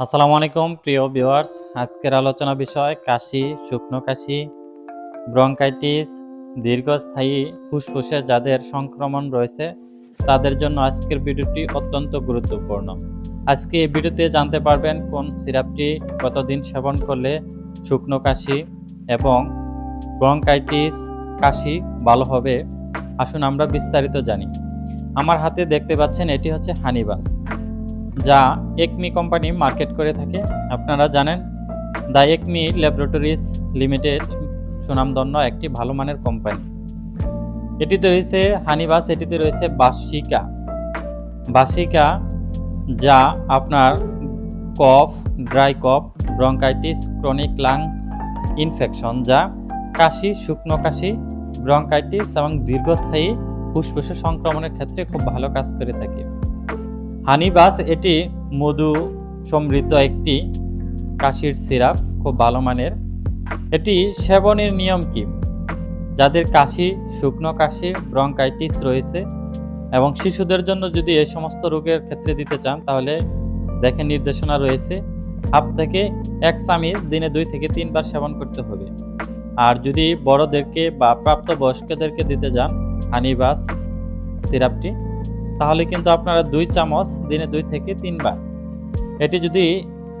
আসসালামু আলাইকুম, প্রিয় ভিউয়ার্স। আজকের আলোচনা বিষয় কাশি, শুকনো কাশি, ব্রঙ্কাইটিস, দীর্ঘস্থায়ী ফুসফুসে যাদের সংক্রমণ রয়েছে, তাদের জন্য আজকের ভিডিওটি অত্যন্ত গুরুত্বপূর্ণ। আজকে এই ভিডিওতে জানতে পারবেন কোন সিরাপটি কতদিন সেবন করলে শুকনো কাশি এবং ব্রঙ্কাইটিস কাশি ভালো হবে, আসুন আমরা বিস্তারিত জানি। আমার হাতে দেখতে পাচ্ছেন, এটি হচ্ছে হানিবাস। যা একমি কোম্পানি মার্কেট করে থাকে। আপনারা জানেন, দ্য একমি ল্যাবরেটরিজ লিমিটেড সুনামধন্য একটি ভালো মানের কোম্পানি। এটিতে রয়েছে হানিবাস, এটিতে রয়েছে বাসিকা। বাসিকা যা আপনার cough, dry cough, bronchitis, chronic lungs infection, যা কাশি, শুকনো কাশি, ব্রঙ্কাইটিস এবং দীর্ঘস্থায়ী ফুসফুসে সংক্রমণের ক্ষেত্রে খুব ভালো কাজ করে থাকে। হানিবাস, এটি মধু সমৃদ্ধ একটি কাশির সিরাপ, খুব ভালো মানের। এটি সেবনের নিয়ম কি? যাদের কাশি, শুকনো কাশি, ব্রঙ্কাইটিস রয়েছে এবং শিশুদের জন্য যদি এই সমস্ত রোগের ক্ষেত্রে দিতে চান, তাহলে দেখে নির্দেশনা রয়েছে। হাফ থেকে এক চামিচ দিনে দুই থেকে তিনবার সেবন করতে হবে। আর যদি বড়দেরকে বা প্রাপ্তবয়স্কদেরকে দিতে যান হানিবাস সিরাপটি তাহলে কিন্তু আপনারা দুই চামচ, দিনে দুই থেকে তিনবার। এটি যদি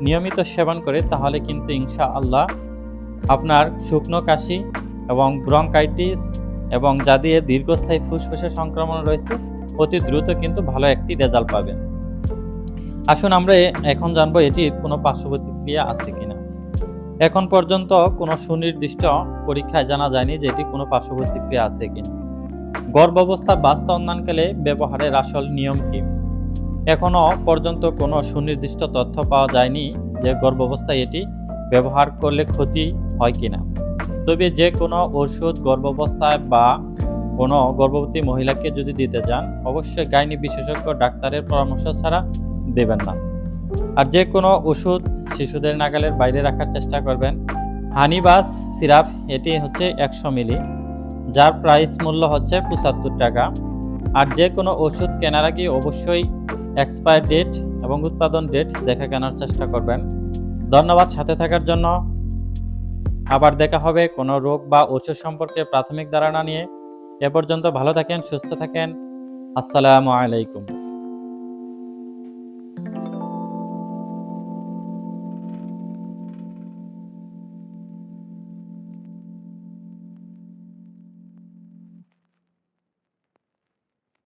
নিয়মিত সেবন করে, তাহলে কিন্তু ইনশা আল্লাহ আপনার শুকনো কাশি এবং ব্রঙ্কাইটিস এবং যা দিয়ে দীর্ঘস্থায়ী ফুসফুসের সংক্রমণ রয়েছে, অতি দ্রুত কিন্তু ভালো একটি রেজাল্ট পাবেন। আসুন আমরা এখন জানব এটির কোনো পার্শ্ব প্রতিক্রিয়া আছে কিনা। এখন পর্যন্ত কোনো সুনির্দিষ্ট পরীক্ষায় জানা যায়নি যে এটি কোনো পার্শ্ব প্রতিক্রিয়া আছে কিনা। গর্ভাবস্থা বাস্তবনানকালে ব্যবহারের আসল নিয়ম কি? এখনও পর্যন্ত কোনো সুনির্দিষ্ট তথ্য পাওয়া যায়নি যে গর্ভাবস্থায় এটি ব্যবহার করলে ক্ষতি হয় কিনা। তবে যে কোনো ওষুধ গর্ভাবস্থায় বা কোনো গর্ভবতী মহিলাকে যদি দিতে যান, অবশ্যই গাইনি বিশেষজ্ঞ ডাক্তারের পরামর্শ ছাড়া দেবেন না। আর যে কোনো ওষুধ শিশুদের নাগালের বাইরে রাখার চেষ্টা করবেন। হানিবাস সিরাপ, এটি হচ্ছে একশো মিলি। যার প্রাইস মূল্য হচ্ছে পঁচাত্তর টাকা। আর যে কোনো ওষুধ কেনার আগে অবশ্যই এক্সপায়ার ডেট এবং উৎপাদন ডেট দেখে কেনার চেষ্টা করবেন। ধন্যবাদ সাথে থাকার জন্য। আবার দেখা হবে কোনো রোগ বা ওষুধ সম্পর্কে প্রাথমিক ধারণা নিয়ে। এ পর্যন্ত ভালো থাকেন, সুস্থ থাকেন। আসসালামু আলাইকুম।